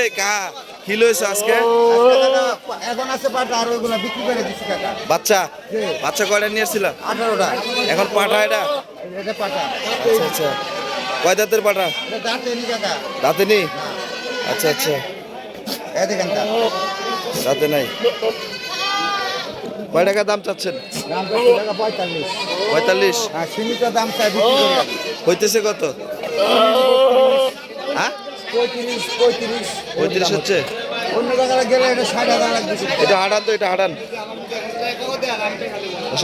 এই কা কি লইছো আজকে? এখন আছে পাটা আর ওইগুলো বিক্রি করে দিচ্ছি কাকা। বাচ্চা? বাচ্চা কয়টা নিয়ে এসেছিল এখন পাঠা এটা এটা পাটা। আচ্ছা আচ্ছা। কয় দাঁতের দাঁতে নি কাকা। দাঁতে নেই? আচ্ছা আচ্ছা। এই দেখেন দাঁতে। নাই? কয় টাকা দাম চাচ্ছেন? পঁয়তাল্লিশ। পঁয়তাল্লিশ? সীমিত দাম চাই হইতেছে কত? হ্যাঁ পঁয়ত্রিশ পঁয়ত্রিশ। পঁয়ত্রিশ হচ্ছে? অন্য জায়গায় গেলে এটা ষাট হাজার এটা হাঁটান তো এটা হাঁটান।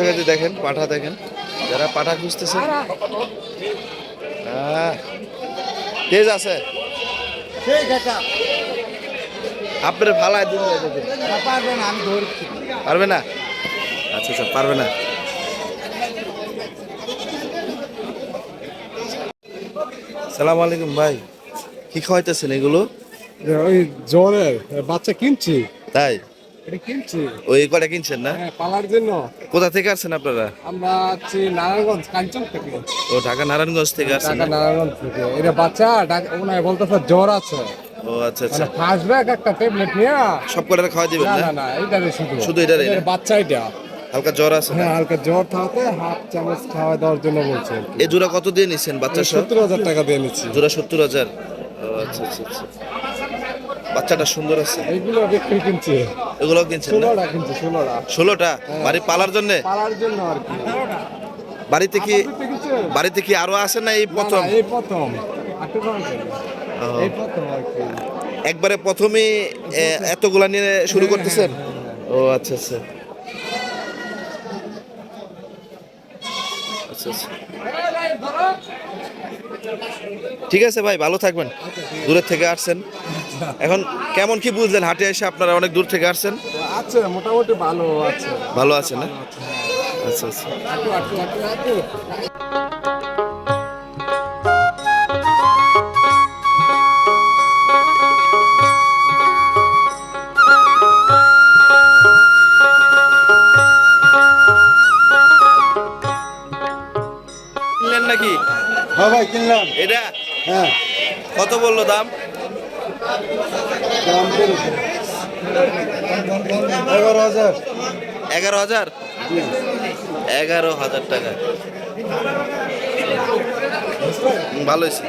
কাছে দেখেন পাঠা দেখেন। যারা পাঠা খুঁজতেছে। হ্যাঁ। তেজ আছে? আপনার ভালায় দিন। পারবে না আমি ধরছি। পারবে না? আচ্ছা আচ্ছা পারবে না। সালাম আলাইকুম ভাই। কি খাওয়াইতেছেন এগুলো? ওই জ্বরের বাচ্চা কিনছি। তাই? এটা কিনছি। ওই কটা কিনছেন না? হ্যাঁ পালার জন্য। কোথা থেকে আসছেন আপনারা? আমরা আছি নারায়ণগঞ্জ কাঞ্চন থেকে। ও ঢাকা নারায়ণগঞ্জ থেকে আসছেন। ঢাকা নারায়ণগঞ্জ থেকে। এটা বাচ্চা ওনায় বলতেছে জ্বর আছে। ও আচ্ছা আচ্ছা। মানে ফার্স্ট ব্যাগ একটা ট্যাবলেট নিয়ে সব কটা খাওয়া দিবেন না না? না এইটারে শুধু। শুধু না? বাচ্চা এটা। হালকা জ্বর আছে হ্যাঁ হালকা জ্বর থাকতে হাফ চামচ খাওয়া দেওয়ার জন্য বলছে এই জোড়া কত দিয়ে নিছেন বাচ্চা সত্তর হাজার টাকা দিয়ে নিচ্ছি। জোড়া সত্তর হাজার। আচ্ছা আচ্ছা আচ্ছা। বাচ্চাটা সুন্দর আছে। বিক্রি কিনছি। এগুলো কিনছেন না? ষোলোটা কিনছি ষোলোটা। ষোলোটা? বাড়ি পালার জন্য? পালার জন্য আর কি। বাড়িতে কি বাড়িতে কি আরও আছে না এই প্রথম? এই প্রথম। এই আর কি। একবারে প্রথমেই এতগুলা নিয়ে শুরু করতেছেন? ও আচ্ছা আচ্ছা। আচ্ছা আচ্ছা। ঠিক আছে ভাই ভালো থাকবেন। দূরের থেকে আসছেন। এখন কেমন কি বুঝলেন হাটে এসে আপনারা অনেক দূর থেকে আসছেন? আচ্ছা মোটামুটি ভালো আছে। ভালো আছে না? আচ্ছা আচ্ছা। ভাই কিনলাম। এটা? হ্যাঁ। কত বলল দাম? দাম এগারো হাজার। এগারো হাজার? এগারো হাজার টাকা। ভালো হয়েছে।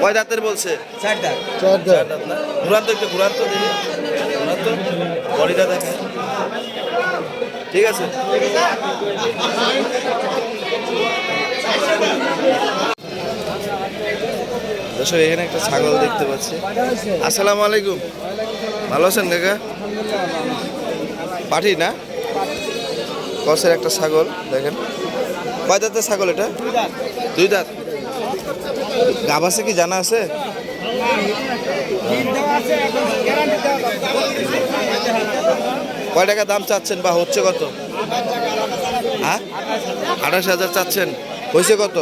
কয় দাঁতের বলছে? চার দাঁত। ঘুরান তো একটু ঘুরান তো দেখি। ঘুরান তো। বডিটা দেখে। ঠিক আছে। দর্শক, এখানে একটা ছাগল দেখতে পাচ্ছি। আসসালামু আলাইকুম। ভালো আছেন কাকা? পাঠি না? কসের একটা ছাগল, দেখেন। কয় দাঁতের ছাগল এটা? দুই দাঁত গাব আছে কি, জানা আছে? কয় টাকা দাম চাচ্ছেন বা হচ্ছে কত? হ্যাঁ? আঠাশ হাজার চাচ্ছেন। হয়েছে কত?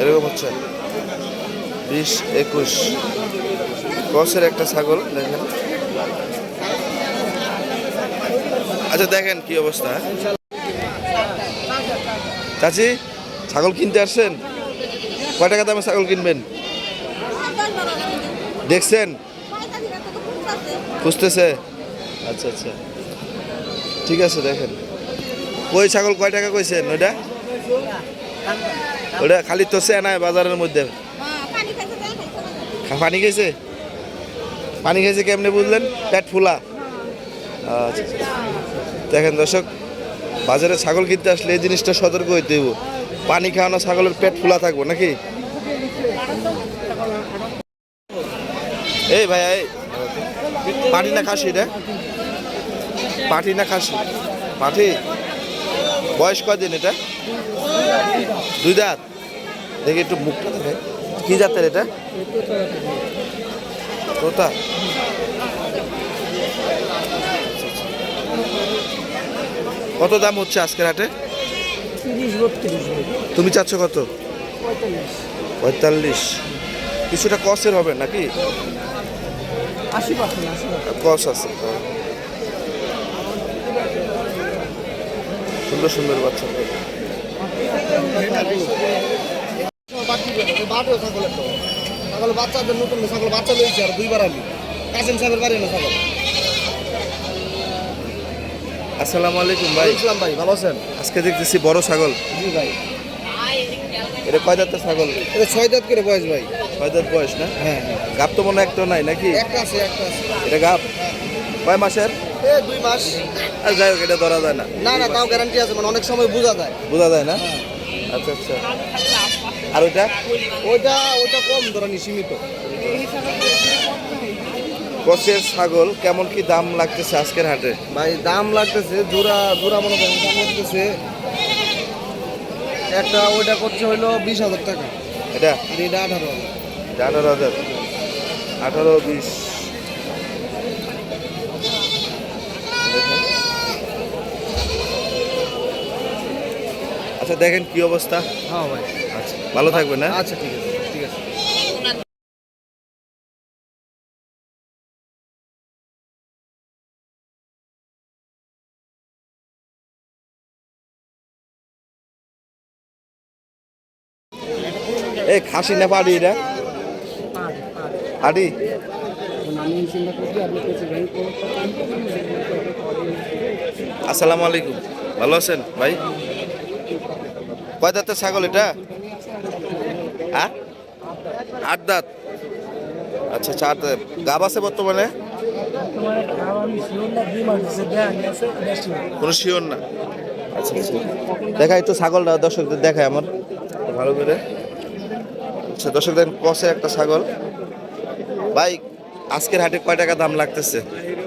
এরকম হচ্ছে। বিশ, একুশ। কসের একটা ছাগল, দেখেন। আচ্ছা দেখেন কি অবস্থা? চাচি, ছাগল কিনতে আসছেন? কয় টাকা দামে ছাগল কিনবেন? দেখছেন? খুঁজতেছে। আচ্ছা আচ্ছা। ঠিক আছে, দেখেন। কই ছাগল কয় টাকা কইছেন ওইটা ওটা খালি তো নাই বাজারের মধ্যে। পানি খেয়েছে পানি খেয়েছে কেমনে বুঝলেন? পেট ফুলা। আচ্ছা আচ্ছা। দেখেন দর্শক, বাজারে ছাগল কিনতে আসলে এই জিনিসটা সতর্ক হইতে হইব। পানি খাওয়ানো ছাগলের পেট ফুলা থাকব নাকি? এই ভাই, এই। পাটি না খাসি রে? পাটি না খাসি? পাটি? বয়স কয়দিন এটা? দুই দাঁত। দেখি একটু মুখটা দেখে কি জাতের এটা? তোতা। কত দাম হচ্ছে আজকের হাটে? তুমি চাচ্ছ কত? পঁয়তাল্লিশ। কিছুটা কসের হবে নাকি? কস আছে। সুন্দর সুন্দর বাচ্চা বাটেও ছাগলের তো ছাগল বাচ্চাদের নতুন ছাগল বাচ্চা লইছে আর দুইবার আলি কাসেম সাহেবের বাড়ি না ছাগল আসসালামু আলাইকুম ভাই। ইসলাম ভাই ভালো আছেন আজকে দেখতেছি বড় ছাগল। জি ভাই এটা কয় দাঁতের ছাগল? এটা ছয় দাঁত করে বয়স ভাই ছয় দাঁত বয়স না? হ্যাঁ। গাপ তো মনে একটা নাই নাকি? একটা আছে একটা আছে। এটা গাপ। কয় মাসের? এ দুই মাস। আর যাই হোক এটা ধরা যায় না। না না তাও গ্যারান্টি আছে মানে অনেক সময় বোঝা যায়। বোঝা যায় না? আচ্ছা আচ্ছা। আর ওইটা? ওইটা ওইটা কম ধরনি সীমিত। কষের ছাগল কেমন কি দাম লাগতেছে আজকের হাটে? ভাই দাম লাগতেছে জোড়া জোড়া মনে করেন দাম লাগতেছে। একটা ওইটা করছে হইল বিশ হাজার টাকা। এটা? আর এটা আঠারো হাজার। আঠারো হাজার। আঠারো বিশ দেখুন। আচ্ছা দেখেন কি অবস্থা। হ্যাঁ ভাই। আচ্ছা ভালো থাকবেন হ্যাঁ? আচ্ছা ঠিক আছে ঠিক আছে। এই খাসি না পাড়ি এটা? হাডি আসসালামু আলাইকুম। ভালো আছেন ভাই? কয় দাঁতের ছাগল এটা? হ্যাঁ? আট দাঁত। আচ্ছা চার দাঁত। গাব আছে বর্তমানে? কোনো শিওর না? আচ্ছা আচ্ছা। দেখা একটু ছাগলটা, দর্শকদের দেখায় আমার। ভালো করে। আচ্ছা দর্শক দেখেন, কষে একটা ছাগল। ভাই, আজকের হাটে কয় টাকা দাম লাগতেছে?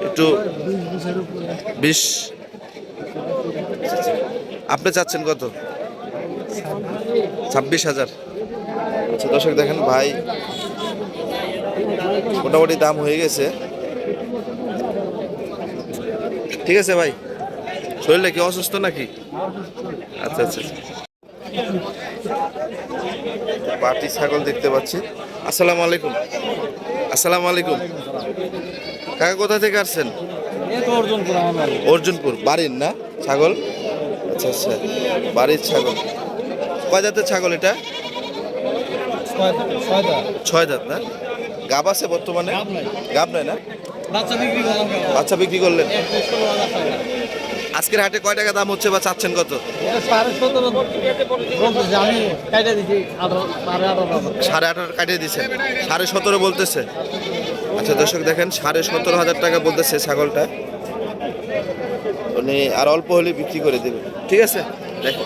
একটু বিশ। আপনি চাচ্ছেন কত? ছাব্বিশ হাজার। আচ্ছা দর্শক দেখেন ভাই মোটামুটি দাম হয়ে গেছে। ঠিক আছে ভাই শরীরটা কি অসুস্থ নাকি? আচ্ছা আচ্ছা আচ্ছা। পাটি ছাগল দেখতে পাচ্ছি। আসসালামু আলাইকুম। আসসালামু আলাইকুম। কাকা কোথা থেকে আসছেন? অর্জুনপুর বাড়ির না? ছাগল? আচ্ছা আচ্ছা বাড়ির ছাগল। কয় দাঁতের ছাগল এটা? ছয় দাঁত না? গাব আছে বর্তমানে? গাব নাই। না? বাচ্চা বিক্রি করলেন। আজকের হাটে কয় টাকা দাম হচ্ছে বা চাচ্ছেন কত? সাড়ে আঠারো হাজার কাটিয়ে দিচ্ছেন সাড়ে সতেরো বলতেছে। আচ্ছা দর্শক দেখেন সাড়ে সতেরো হাজার টাকা বলতেছে ছাগলটা। উনি আর অল্প হলে বিক্রি করে দেবে। ঠিক আছে? দেখেন।